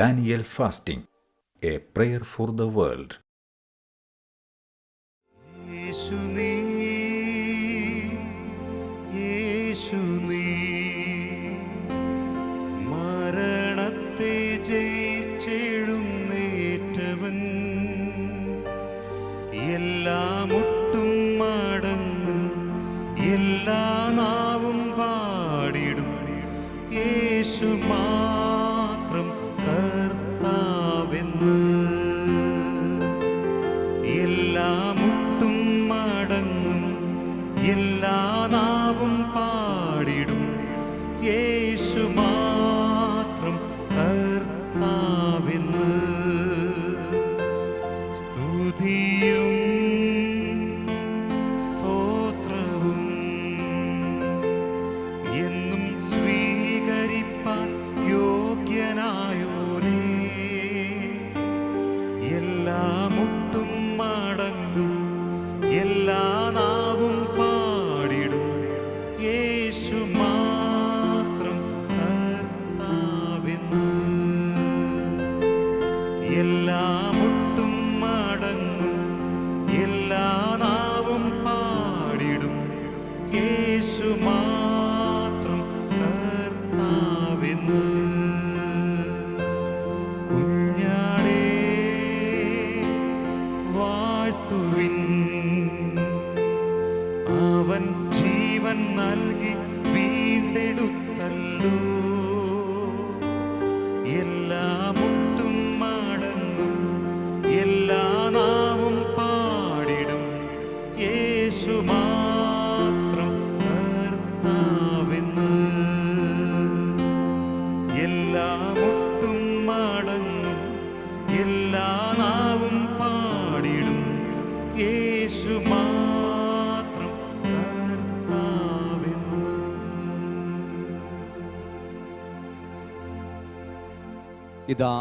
Daniel Fasting, a prayer for the world. മുട്ടും മടങ്ങും. എല്ലാ ഇതാ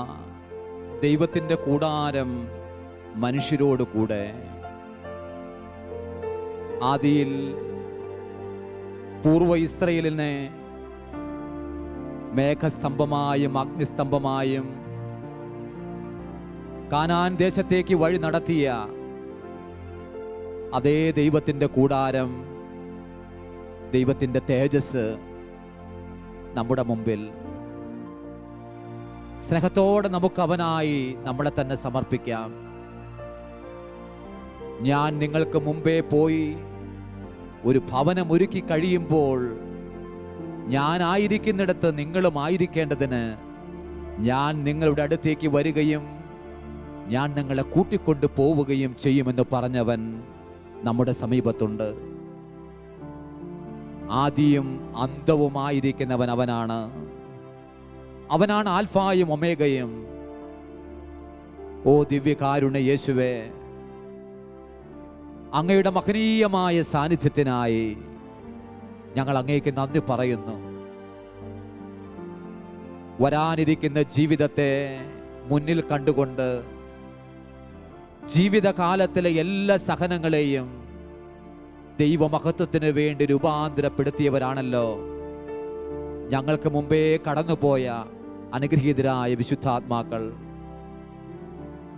ദൈവത്തിന്റെ കൂടാരം മനുഷ്യരോട് കൂടെ. ആദിയിൽ പൂർവ ഇസ്രയേലിനെ മേഘസ്തംഭമായും അഗ്നിസ്തംഭമായും കാനാൻ ദേശത്തേക്ക് വഴി നടത്തിയ അതേ ദൈവത്തിന്റെ കൂടാരം ദൈവത്തിന്റെ തേജസ് നമ്മുടെ മുമ്പിൽ സ്നേഹത്തോടെ നമുക്ക് അവനായി നമ്മളെ തന്നെ സമർപ്പിക്കാം. ഞാൻ നിങ്ങൾക്ക് മുമ്പേ പോയി ഒരു ഭവനം ഒരുക്കി കഴിയുമ്പോൾ ഞാനായിരിക്കുന്നിടത്ത് നിങ്ങളും ആയിരിക്കേണ്ടതിന് ഞാൻ നിങ്ങളുടെ അടുത്തേക്ക് വരികയും ഞാൻ നിങ്ങളെ കൂട്ടിക്കൊണ്ട് പോവുകയും ചെയ്യുമെന്ന് പറഞ്ഞവൻ നമ്മുടെ സമീപത്തുണ്ട്. ആദിയും അന്തവുമായിരിക്കുന്നവൻ അവനാണ്. അവനാണ് ആൽഫായും ഒമേഗയും. ഓ ദിവ്യകാരുണ്യ യേശുവേ അങ്ങയുടെ മഹനീയമായ സാന്നിധ്യത്തിനായി ഞങ്ങൾ അങ്ങേക്ക് നന്ദി പറയുന്നു. വരാനിരിക്കുന്ന ജീവിതത്തെ മുന്നിൽ കണ്ടുകൊണ്ട് ജീവിതകാലത്തിലെ എല്ലാ സഹനങ്ങളെയും ദൈവമഹത്വത്തിന് വേണ്ടി രൂപാന്തരപ്പെടുത്തിയവരാണല്ലോ. ഞങ്ങൾക്ക് മുമ്പേ കടന്നുപോയ അനുഗ്രഹീതരായ വിശുദ്ധാത്മാക്കൾ.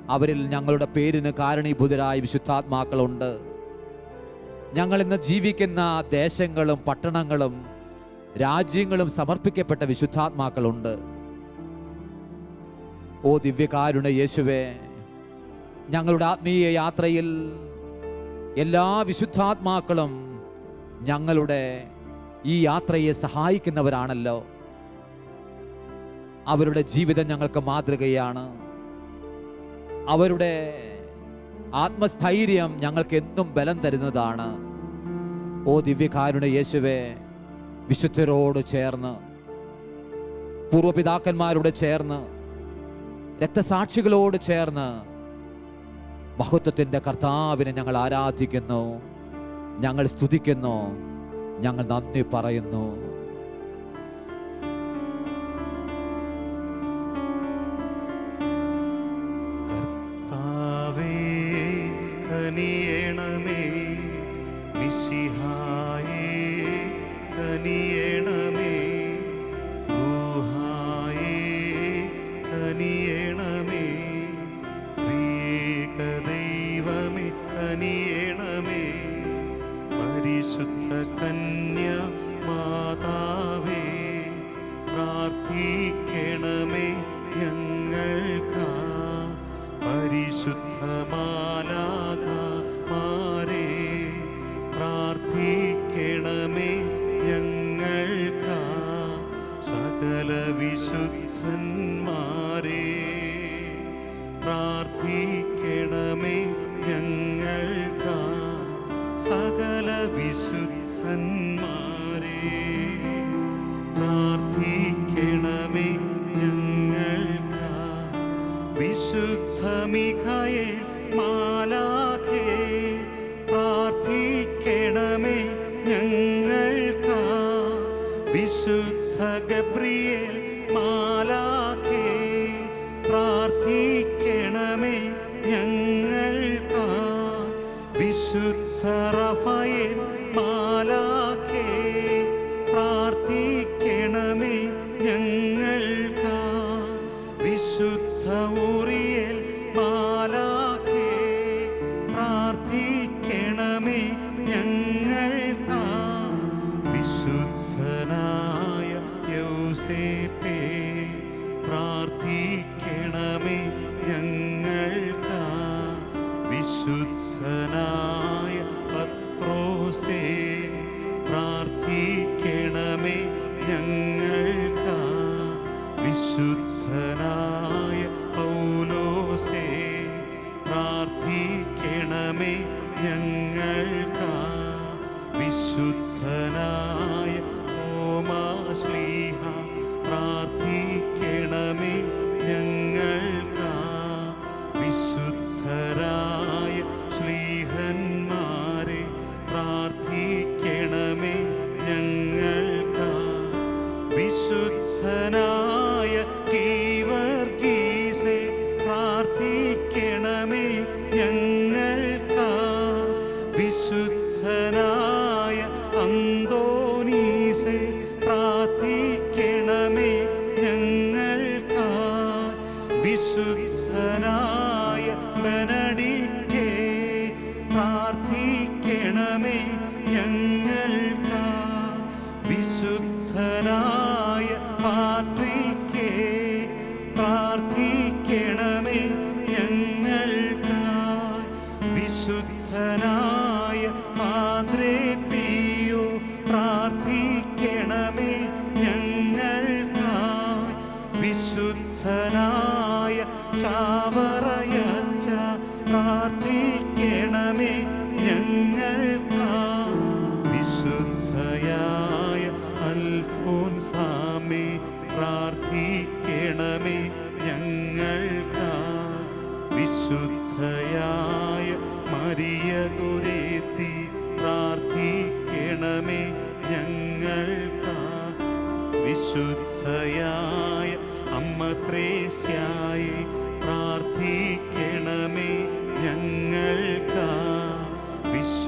അവരിൽ ഞങ്ങളുടെ പേരിന് കാരണീഭൂതരായ വിശുദ്ധാത്മാക്കളുണ്ട്. ഞങ്ങൾ ഇന്ന് ജീവിക്കുന്ന ദേശങ്ങളും പട്ടണങ്ങളും രാജ്യങ്ങളും സമർപ്പിക്കപ്പെട്ട വിശുദ്ധാത്മാക്കളുണ്ട്. ഓ ദിവ്യകാരുണ യേശുവേ ഞങ്ങളുടെ ആത്മീയ യാത്രയിൽ എല്ലാ വിശുദ്ധാത്മാക്കളും ഞങ്ങളുടെ ഈ യാത്രയെ സഹായിക്കുന്നവരാണല്ലോ. അവരുടെ ജീവിതം ഞങ്ങൾക്ക് മാതൃകയാണ്. അവരുടെ ആത്മസ്ഥൈര്യം ഞങ്ങൾക്ക് എന്നും ബലം തരുന്നതാണ്. ഓ ദിവ്യകാരുണ യേശുവെ വിശുദ്ധരോട് ചേർന്ന് പൂർവപിതാക്കന്മാരോട് ചേർന്ന് രക്തസാക്ഷികളോട് ചേർന്ന് മഹത്വത്തിന്റെ കർത്താവിനെ ഞങ്ങൾ ആരാധിക്കുന്നു ഞങ്ങൾ സ്തുതിക്കുന്നു ഞങ്ങൾ നന്ദി പറയുന്നു.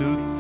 You.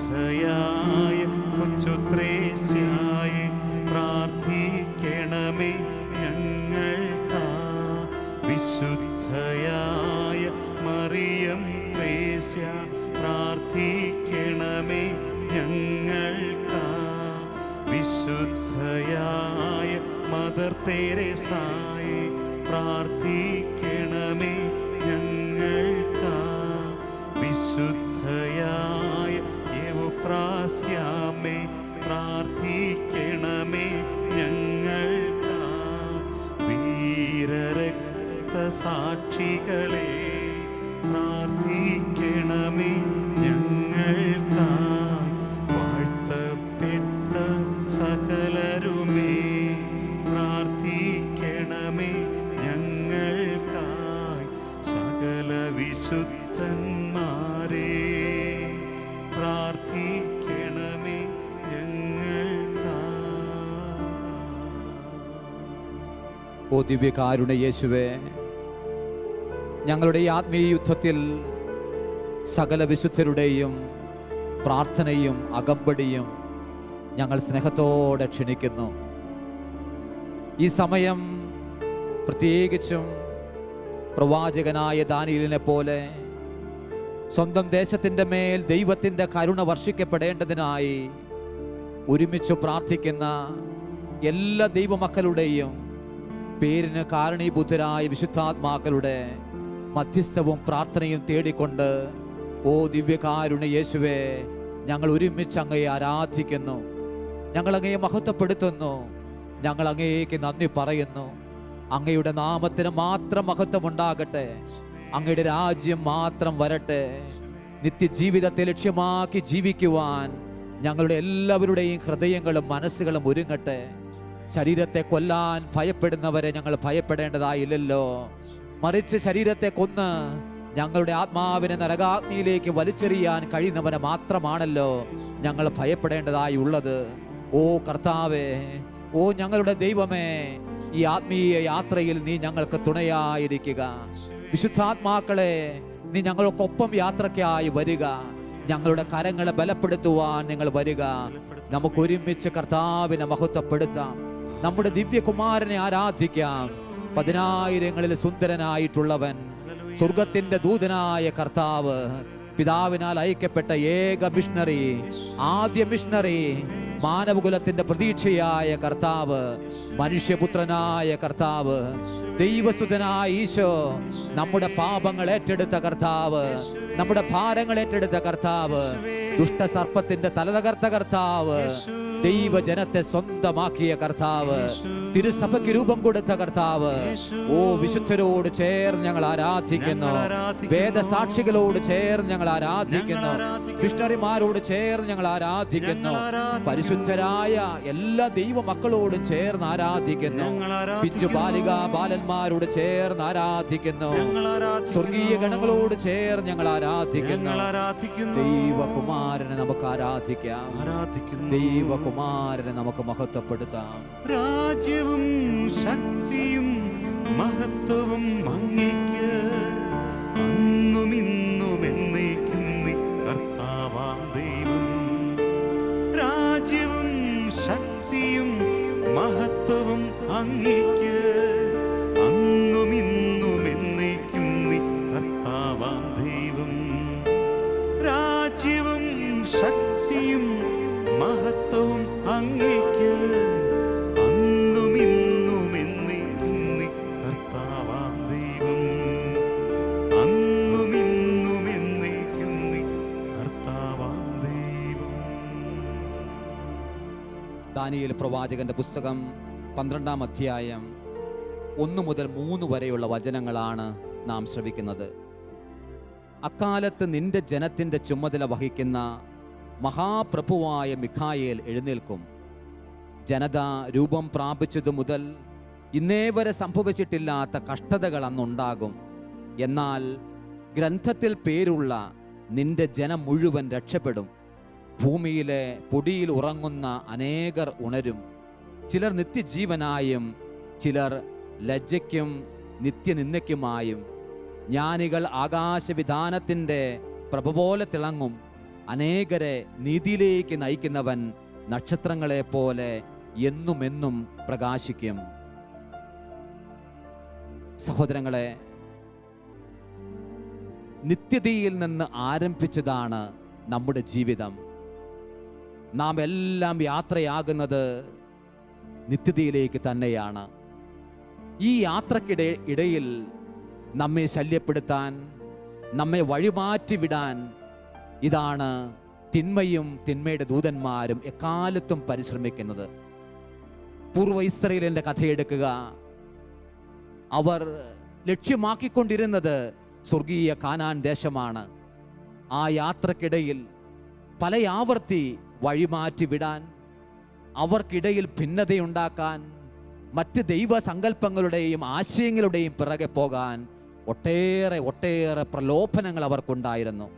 ഓ ദിവ്യകാരുണ്യ യേശുവേ ഞങ്ങളുടെ ഈ ആത്മീയ യുദ്ധത്തിൽ സകല വിശുദ്ധരുടെയും പ്രാർത്ഥനയും അകമ്പടിയും ഞങ്ങൾ സ്നേഹത്തോടെ ക്ഷണിക്കുന്നു. ഈ സമയം പ്രത്യേകിച്ചും പ്രവാചകനായ ദാനിയലിനെ പോലെ സ്വന്തം ദേശത്തിന്റെ മേൽ ദൈവത്തിന്റെ കരുണ വർഷിക്കപ്പെടേണ്ടതിനായി ഒരുമിച്ച് പ്രാർത്ഥിക്കുന്ന എല്ലാ ദൈവമക്കളുടെയും പേരിന് കാരണീബുദ്ധരായ വിശുദ്ധാത്മാക്കളുടെ മധ്യസ്ഥവും പ്രാർത്ഥനയും തേടിക്കൊണ്ട് ഓ ദിവ്യകാരുണ്യ യേശുവേ ഞങ്ങൾ ഒരുമിച്ച് അങ്ങയെ ആരാധിക്കുന്നു. ഞങ്ങൾ അങ്ങയെ മഹത്വപ്പെടുത്തുന്നു. ഞങ്ങൾ അങ്ങേക്ക് നന്ദി പറയുന്നു. അങ്ങയുടെ നാമത്തിന് മാത്രം മഹത്വമുണ്ടാകട്ടെ. അങ്ങയുടെ രാജ്യം മാത്രം വരട്ടെ. നിത്യജീവിതത്തെ ലക്ഷ്യമാക്കി ജീവിക്കുവാൻ ഞങ്ങളുടെ എല്ലാവരുടെയും ഹൃദയങ്ങളും മനസ്സുകളും ഒരുങ്ങട്ടെ. ശരീരത്തെ കൊല്ലാൻ ഭയപ്പെടുന്നവരെ ഞങ്ങൾ ഭയപ്പെടേണ്ടതായില്ലല്ലോ. മറിച്ച് ശരീരത്തെ കൊന്ന് ഞങ്ങളുടെ ആത്മാവിനെ നരകാഗ്നിയിലേക്ക് വലിച്ചെറിയാൻ കഴിയുന്നവനെ മാത്രമാണല്ലോ ഞങ്ങൾ ഭയപ്പെടേണ്ടതായി ഉള്ളത് ഓ കർത്താവേ ഓ ഞങ്ങളുടെ ദൈവമേ ഈ ആത്മീയ യാത്രയിൽ നീ ഞങ്ങൾക്ക് തുണയായിരിക്കുക. വിശുദ്ധാത്മാക്കളെ നീ ഞങ്ങൾക്കൊപ്പം യാത്രയ്ക്കായി വരിക. ഞങ്ങളുടെ കരങ്ങളെ ബലപ്പെടുത്തുവാൻ നിങ്ങൾ വരിക. നമുക്ക് ഒരുമിച്ച് കർത്താവിനെ മഹത്വപ്പെടുത്താം. നമ്മുടെ ദിവ്യകുമാരനെ ആരാധിക്കാം. പതിനായിരങ്ങളിൽ സുന്ദരനായിട്ടുള്ളവൻ സ്വർഗത്തിന്റെ ദൂതനായ കർത്താവ് പിതാവിനാൽ അയക്കപ്പെട്ട ഏക മിഷണറി ആദ്യ മിഷണറി മാനവകുലത്തിന്റെ പ്രതീക്ഷയായ കർത്താവ് മനുഷ്യപുത്രനായ കർത്താവ് ദൈവസുതനായ ഈശോ നമ്മുടെ പാപങ്ങൾ ഏറ്റെടുത്ത കർത്താവ് നമ്മുടെ ഭാരങ്ങൾ ഏറ്റെടുത്ത കർത്താവ് ദുഷ്ടസർപ്പത്തിന്റെ തലതകർത്ത കർത്താവ് ദൈവജനത്തെ സ്വന്തമാക്കിയ കർത്താവ് തിരുസഭയ്ക്ക് രൂപം കൊടുത്ത കർത്താവ്. ഓ വിശുദ്ധരോട് ചേർന്ന് ഞങ്ങൾ ആരാധിക്കുന്നു. വേദസാക്ഷികളോട് ചേർന്ന് ഞങ്ങൾ ആരാധിക്കുന്നു. മിഷണറിമാരോട് ചേർന്ന് ഞങ്ങൾ ആരാധിക്കുന്നു. പരിശുദ്ധരായ എല്ലാ ദൈവ മക്കളോടും ചേർന്ന് ആരാധിക്കുന്നു. പിഞ്ചു ബാലിക ബാലന്മാരോട് ചേർന്ന് ആരാധിക്കുന്നു. സ്വർഗീയ ഗണങ്ങളോട് ചേർന്ന് ഞങ്ങൾ ആരാധിക്കുന്നു. ദൈവകുമാരനെ നമുക്ക് ആരാധിക്കാം. ദൈവകുമാരനെ നമുക്ക് മഹത്വപ്പെടുത്താം. രാജ്യവും ശക്തിയും മഹത്വവും അങ്ങേക്ക് അന്നും അങ്ങയ്ക്ക് അന്നും ദൈവം. രാജ്യവും ശക്തിയും മഹത്വവും അങ്ങേക്ക് അന്നും ദൈവം. അന്നും ദൈവം. ദാനിയേൽ പ്രവാചകന്റെ പുസ്തകം പന്ത്രണ്ടാം അധ്യായം ഒന്ന് മുതൽ മൂന്ന് വരെയുള്ള വചനങ്ങളാണ് നാം ശ്രവിക്കുന്നത്. അക്കാലത്ത് നിന്റെ ജനത്തിന്റെ ചുമതല വഹിക്കുന്ന മഹാപ്രഭുവായ മിഖായേൽ എഴുന്നേൽക്കും. ജനത രൂപം പ്രാപിച്ചതു മുതൽ ഇന്നേ വരെ സംഭവിച്ചിട്ടില്ലാത്ത കഷ്ടതകൾ അന്നുണ്ടാകും. എന്നാൽ ഗ്രന്ഥത്തിൽ പേരുള്ള നിന്റെ ജനം മുഴുവൻ രക്ഷപ്പെടും. ഭൂമിയിലെ പൊടിയിൽ ഉറങ്ങുന്ന അനേകർ ഉണരും. ചിലർ നിത്യജീവനായും ചിലർ ലജ്ജയ്ക്കും നിത്യനിന്ദയ്ക്കുമായും. ജ്ഞാനികൾ ആകാശവിധാനത്തിന്റെ പ്രഭ പോലെ തിളങ്ങും. അനേകരെ നീതിയിലേക്ക് നയിക്കുന്നവൻ നക്ഷത്രങ്ങളെ പോലെ എന്നുമെന്നും പ്രകാശിക്കും. സഹോദരങ്ങളെ നിത്യതയിൽ നിന്ന് ആരംഭിച്ചതാണ് നമ്മുടെ ജീവിതം. നാം എല്ലാം യാത്രയാകുന്നത് നിത്യതയിലേക്ക് തന്നെയാണ്. ഈ യാത്രക്കിടെ ഇടയിൽ നമ്മെ ശല്യപ്പെടുത്താൻ നമ്മെ വഴിമാറ്റി വിടാൻ ഇതാണ് തിന്മയും തിന്മയുടെ ദൂതന്മാരും എക്കാലത്തും പരിശ്രമിക്കുന്നത്. പൂർവ ഇസ്രയേലിന്റെ കഥയെടുക്കുക അവർ ലക്ഷ്യമാക്കിക്കൊണ്ടിരുന്നത് സ്വർഗീയ കാനാൻ ദേശമാണ്. ആ യാത്രക്കിടയിൽ പലയാവർത്തി വഴിമാറ്റി വിടാൻ അവർക്കിടയിൽ ഭിന്നതയുണ്ടാക്കാൻ മറ്റ് ദൈവസങ്കല്പങ്ങളുടെയും ആശയങ്ങളുടെയും പിറകെ പോകാൻ ഒട്ടേറെ ഒട്ടേറെ പ്രലോഭനങ്ങൾ അവർക്കുണ്ടായിരുന്നു.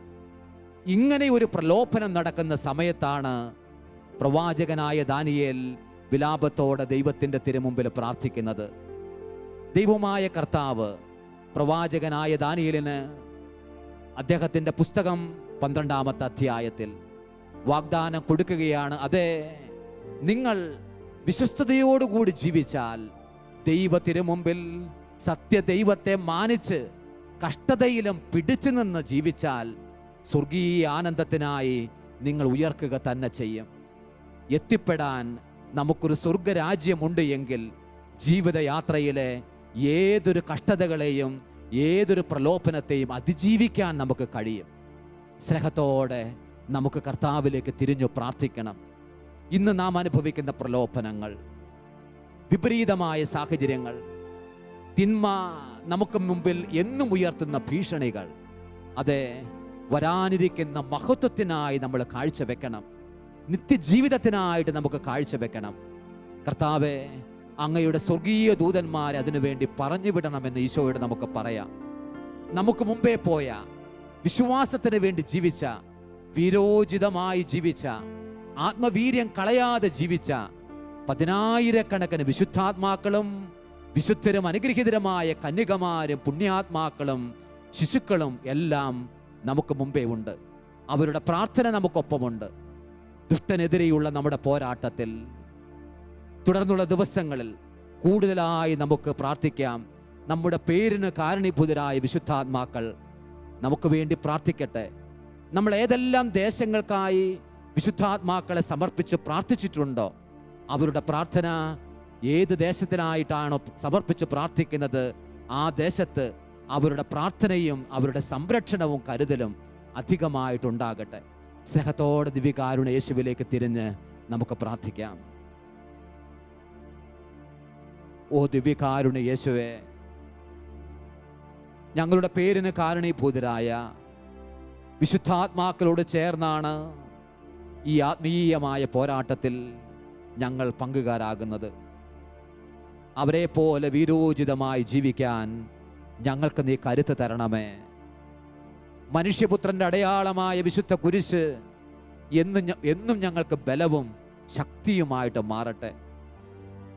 ഇങ്ങനെ ഒരു പ്രലോഭനം നടക്കുന്ന സമയത്താണ് പ്രവാചകനായ ദാനിയേൽ വിലാപത്തോടെ ദൈവത്തിന്റെ തിരുമുമ്പിൽ പ്രാർത്ഥിക്കുന്നത്. ദൈവമായ കർത്താവ് പ്രവാചകനായ ദാനിയലിന് അദ്ദേഹത്തിന്റെ പുസ്തകം പന്ത്രണ്ടാമത്തെ അധ്യായത്തിൽ വാഗ്ദാനം കൊടുക്കുകയാണ്. അതെ നിങ്ങൾ വിശ്വസ്തയോടുകൂടി ജീവിച്ചാൽ ദൈവത്തിന് മുമ്പിൽ സത്യ സത്യദൈവത്തെ മാനിച്ച് കഷ്ടതയിലും പിടിച്ചു നിന്ന് ജീവിച്ചാൽ സ്വർഗീയ ആനന്ദത്തിനായി നിങ്ങൾ ഉയർക്കുക തന്നെ ചെയ്യും. എത്തിപ്പെടാൻ നമുക്കൊരു സ്വർഗരാജ്യമുണ്ട് എങ്കിൽ ജീവിതയാത്രയിലെ ഏതൊരു കഷ്ടതകളെയും ഏതൊരു പ്രലോഭനത്തെയും അതിജീവിക്കാൻ നമുക്ക് കഴിയും. സ്നേഹത്തോടെ നമുക്ക് കർത്താവിലേക്ക് തിരിഞ്ഞു പ്രാർത്ഥിക്കണം. ഇന്ന് നാം അനുഭവിക്കുന്ന പ്രലോഭനങ്ങൾ വിപരീതമായ സാഹചര്യങ്ങൾ തിന്മ നമുക്ക് മുമ്പിൽ എന്നും ഉയർത്തുന്ന ഭീഷണികൾ അതെ വരാനിരിക്കുന്ന മഹത്വത്തിനായി നമ്മൾ കാഴ്ചവെക്കണം. നിത്യജീവിതത്തിനായിട്ട് നമുക്ക് കാഴ്ചവെക്കണം. കർത്താവെ അങ്ങയുടെ സ്വർഗീയ ദൂതന്മാരെ അതിനുവേണ്ടി പറഞ്ഞു വിടണമെന്ന് ഈശോയോട് നമുക്ക് പറയാം. നമുക്ക് മുമ്പേ പോയ വിശ്വാസത്തിന് വേണ്ടി ജീവിച്ച വിരോചിതമായി ജീവിച്ച ആത്മവീര്യം കളയാതെ ജീവിച്ച പതിനായിരക്കണക്കിന് വിശുദ്ധാത്മാക്കളും വിശുദ്ധരും അനുഗ്രഹീതരമായ കന്യകമാരും പുണ്യാത്മാക്കളും ശിശുക്കളും എല്ലാം നമുക്ക് മുമ്പേ ഉണ്ട്. അവരുടെ പ്രാർത്ഥന നമുക്കൊപ്പമുണ്ട്. ദുഷ്ടനെതിരെയുള്ള നമ്മുടെ പോരാട്ടത്തിൽ. തുടർന്നുള്ള ദിവസങ്ങളിൽ കൂടുതലായി നമുക്ക് പ്രാർത്ഥിക്കാം. നമ്മുടെ പേരിന് കാരണീഭൂതരായ വിശുദ്ധാത്മാക്കൾ നമുക്ക് വേണ്ടി പ്രാർത്ഥിക്കട്ടെ. നമ്മൾ ഏതെല്ലാം ദേശങ്ങൾക്കായി വിശുദ്ധാത്മാക്കളെ സമർപ്പിച്ച് പ്രാർത്ഥിച്ചിട്ടുണ്ടോ? അവരുടെ പ്രാർത്ഥന ഏത് ദേശത്തിനായിട്ടാണോ സമർപ്പിച്ച് പ്രാർത്ഥിക്കുന്നത്? ആ ദേശത്ത് അവരുടെ പ്രാർത്ഥനയും അവരുടെ സംരക്ഷണവും കരുതലും അധികമായിട്ടുണ്ടാകട്ടെ. സ്നേഹത്തോടെ ദിവ്യകാരുണ യേശുവിലേക്ക് തിരിഞ്ഞ് നമുക്ക് പ്രാർത്ഥിക്കാം. ഓ ദിവ്യകാരുണ യേശുവേ ഞങ്ങളുടെ പേരിന് കാരണീഭൂതരായ വിശുദ്ധാത്മാക്കളോട് ചേർന്നാണ് ഈ ആത്മീയമായ പോരാട്ടത്തിൽ ഞങ്ങൾ പങ്കുകാരാകുന്നത്. അവരെ പോലെ വീരോചിതമായി ജീവിക്കാൻ ഞങ്ങൾക്ക് നീ കരുത്ത് തരണമേ. മനുഷ്യപുത്രന്റെ അടയാളമായ വിശുദ്ധ കുരിശ് എന്നും എന്നും ഞങ്ങൾക്ക് ബലവും ശക്തിയുമായിട്ട് മാറട്ടെ.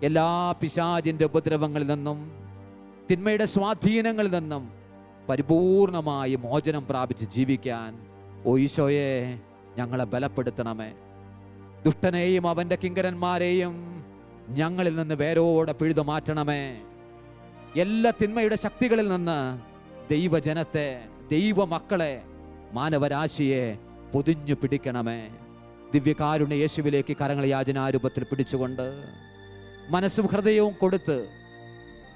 എല്ലാ പിശാചിന്റെ ഉപദ്രവങ്ങളിൽ നിന്നും തിന്മയുടെ സ്വാധീനങ്ങളിൽ നിന്നും പരിപൂർണമായി മോചനം പ്രാപിച്ച് ജീവിക്കാൻ ഓ ഈശോയെ ഞങ്ങളെ ബലപ്പെടുത്തണമേ. ദുഷ്ടനെയും അവന്റെ കിങ്കരന്മാരെയും ഞങ്ങളിൽ നിന്ന് വേരോടെ പിഴുതു മാറ്റണമേ. എല്ലാ തിന്മയുടെ ശക്തികളിൽ നിന്ന് ദൈവജനത്തെ ദൈവമക്കളെ മാനവരാശിയെ പൊതിഞ്ഞു പിടിക്കണമേ. ദിവ്യകാരുണ്യ യേശുവിലേക്ക് കരങ്ങൾ യാചനാരൂപത്തിൽ പിടിച്ചുകൊണ്ട് മനസ്സും ഹൃദയവും കൊടുത്ത്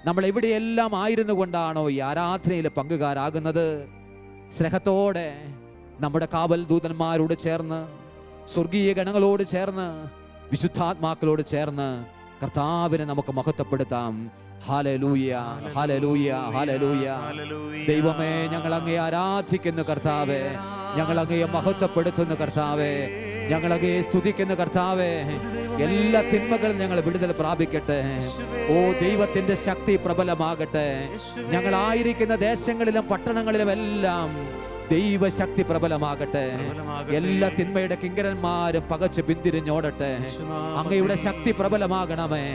നമ്മൾ എവിടെയെല്ലാം ആയിരുന്നു കൊണ്ടാണോ ഈ ആരാധനയിൽ പങ്കുകാരാകുന്നത് സ്നേഹത്തോടെ നമ്മുടെ കാവൽ ദൂതന്മാരോട് ചേർന്ന് സ്വർഗീയ ഗണങ്ങളോട് ചേർന്ന് വിശുദ്ധാത്മാക്കളോട് ചേർന്ന് കർത്താവിനെ നമുക്ക് മഹത്വപ്പെടുത്താം. ഹാലലൂയ ഹാലലൂയ ഹാലലൂയ ദൈവമേ ഞങ്ങൾ അങ്ങേ ആരാധിക്കുന്നു കർത്താവേ ഞങ്ങൾ അങ്ങയെ മഹത്വപ്പെടുത്തുന്നു കർത്താവേ ഞങ്ങൾ അങ്ങയെ സ്തുതിക്കുന്നു കർത്താവേ എല്ലാ തിന്മകളും ഞങ്ങൾ വിടുതൽ പ്രാപിക്കട്ടെ. ഓ ദൈവത്തിന്റെ ശക്തി പ്രബലമാകട്ടെ. ഞങ്ങളായിരിക്കുന്ന ദേശങ്ങളിലും പട്ടണങ്ങളിലും എല്ലാം ദൈവശക്തി പ്രബലമാകട്ടെ. എല്ലാ തിന്മയുടെ കിങ്കരന്മാരും പകച്ച് പിന്തിരിഞ്ഞോടട്ടെ. അങ്ങയുടെ ശക്തി പ്രബലമാകണമേ.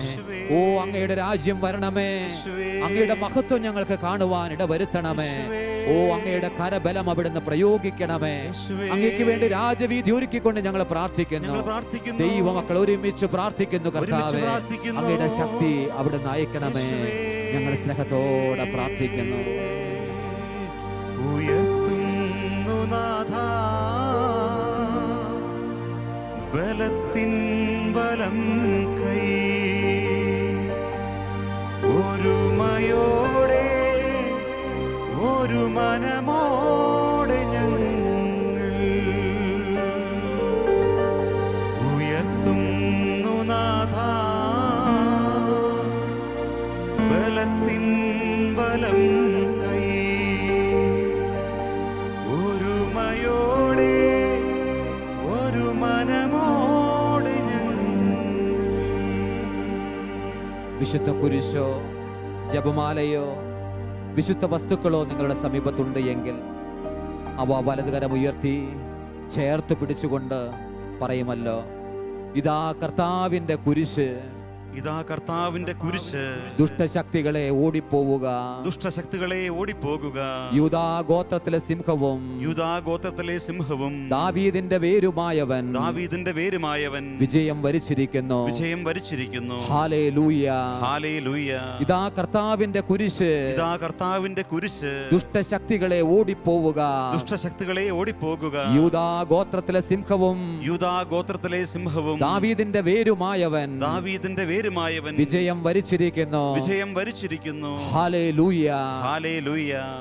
ഓ അങ്ങയുടെ രാജ്യം വരണമേ. അങ്ങയുടെ മഹത്വം ഞങ്ങൾക്ക് കാണുവാൻ ഇടവരുത്തണമേ. വരുത്തണമേ ഓ അങ്ങയുടെ കരബലം അവിടുന്ന് പ്രയോഗിക്കണമേ. അങ്ങക്ക് വേണ്ടി രാജവീതി ഒരുക്കിക്കൊണ്ട് ഞങ്ങൾ പ്രാർത്ഥിക്കുന്നു. പ്രാർത്ഥിക്കുന്നു. ദൈവമക്കൾ ഒരുമിച്ച് പ്രാർത്ഥിക്കുന്നു കർത്താവേ. അങ്ങയുടെ ശക്തി അവിടുന്ന് അയക്കണമേ. ഞങ്ങൾ സ്നേഹത്തോടെ പ്രാർത്ഥിക്കുന്നു. ഉയർത്തുന്നു നാഥ ബലത്തിൻ ബലം കൈ. ഒരുമയോടെ ഒരു മനമോടെ വിശുദ്ധ കുരിശോ ജപമാലയോ വിശുദ്ധ വസ്തുക്കളോ നിങ്ങളുടെ സമീപത്തുണ്ട് എങ്കിൽ അവ വലതുകരം ഉയർത്തി ചേർത്ത് പിടിച്ചുകൊണ്ട് പറയുമല്ലോ ഇതാ കർത്താവിന്റെ കുരിശ് ഇതാ കർത്താവിന്റെ കുരിശ്. ദുഷ്ടശക്തികളെ ഓടിപ്പോവുക. ദുഷ്ടശക്തികളെ ഓടിപ്പോകുക. യൂദാ ഗോത്രത്തിലെ സിംഹവും യൂദാ ഗോത്രത്തിലെ സിംഹവും ദാവീദിന്റെ വേരുമായവൻ ദാവീദിന്റെ വേരുമായവൻ വിജയം വരിച്ചിരിക്കുന്നു. വിജയം വരിച്ചിരിക്കുന്നു. ഹാലേ ലൂയ ഹാലേ ലൂയ ഇതാ കർത്താവിന്റെ കുരിശ്. ഇതാ കർത്താവിന്റെ കുരിശ്. ദുഷ്ടശക്തികളെ ഓടിപ്പോവുക. ദുഷ്ടശക്തികളെ ഓടിപ്പോകുക. യൂദാ ഗോത്രത്തിലെ സിംഹവും യൂദാ ഗോത്രത്തിലെ സിംഹവും ദാവീദിന്റെ വേരുമായവൻ ദാവീദിന്റെ വേരുമായവൻ വിജയം വരിച്ചിരിക്കുന്നു. വിജയം വരിച്ചിരിക്കുന്നു.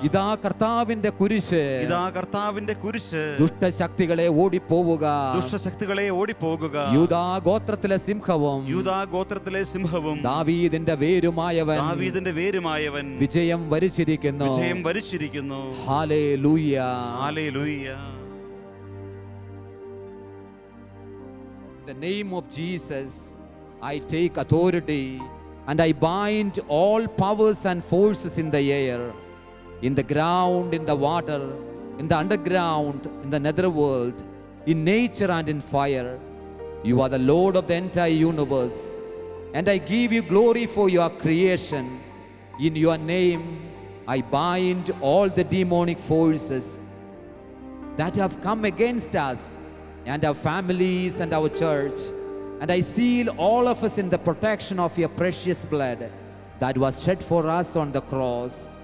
ഇതാ കർത്താവിന്റെ കുരിശ്. ഇതാ കർത്താവിന്റെ കുരിശ്. ദുഷ്ടശക്തികളെ ഓടിപ്പോവുക. ദുഷ്ടശക്തികളെ ഓടിപ്പോകുക. യൂദാ ഗോത്രത്തിലെ സിംഹവും. യൂതാ ഗോത്രത്തിലെ സിംഹവും. ദാവീദിന്റെ വേരുമായവൻ. ദാവീദിന്റെ വേരുമായവൻ. വിജയം വരിച്ചിരിക്കുന്നു. വിജയം വരിച്ചിരിക്കുന്നു. ഹാലേ ലൂയ ഹാലേ ലൂയ the name of Jesus, I take authority and I bind all powers and forces in the air, in the ground, in the water, in the underground, in the netherworld, in nature and in fire. You are the Lord of the entire universe, and I give you glory for your creation. In your name, I bind all the demonic forces that have come against us and our families and our church. And I seal all of us in the protection of your precious blood that was shed for us on the cross.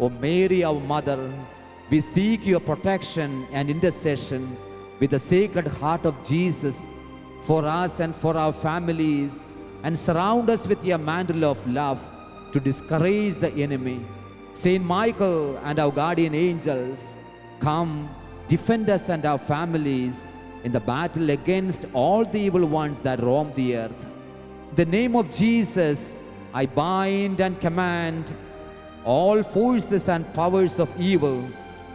O Mary, our mother, we seek your protection and intercession with the sacred heart of Jesus for us and for our families, and surround us with your mantle of love to discourage the enemy. Saint Michael and our guardian angels, come defend us and our families in the battle against all the evil ones that roam the earth. The name of Jesus, I bind and command all forces and powers of evil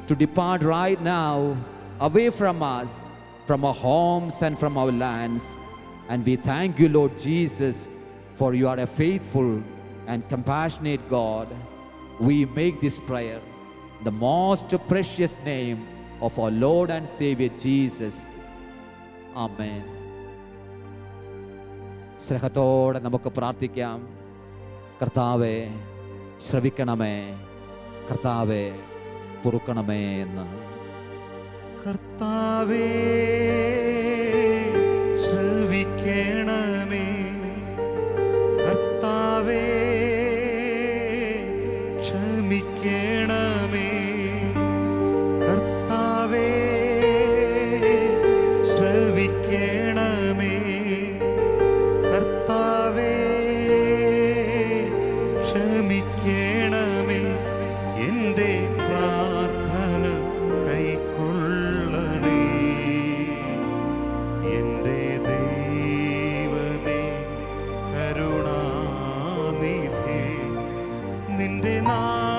to depart right now away from us, from our homes and from our lands. And we thank you, Lord Jesus, for you are a faithful and compassionate God. We make this prayer the most precious name of our Lord and Savior Jesus. Amen. സ്നേഹത്തോടെ നമുക്ക് പ്രാർത്ഥിക്കാം. കർത്താവെ ശ്രവിക്കണമേ. കർത്താവെ പൊറുക്കണമേ എന്ന്. കർത്താവേ ശ്രവിക്കണമേ. നിന്റെ നാമത്തെ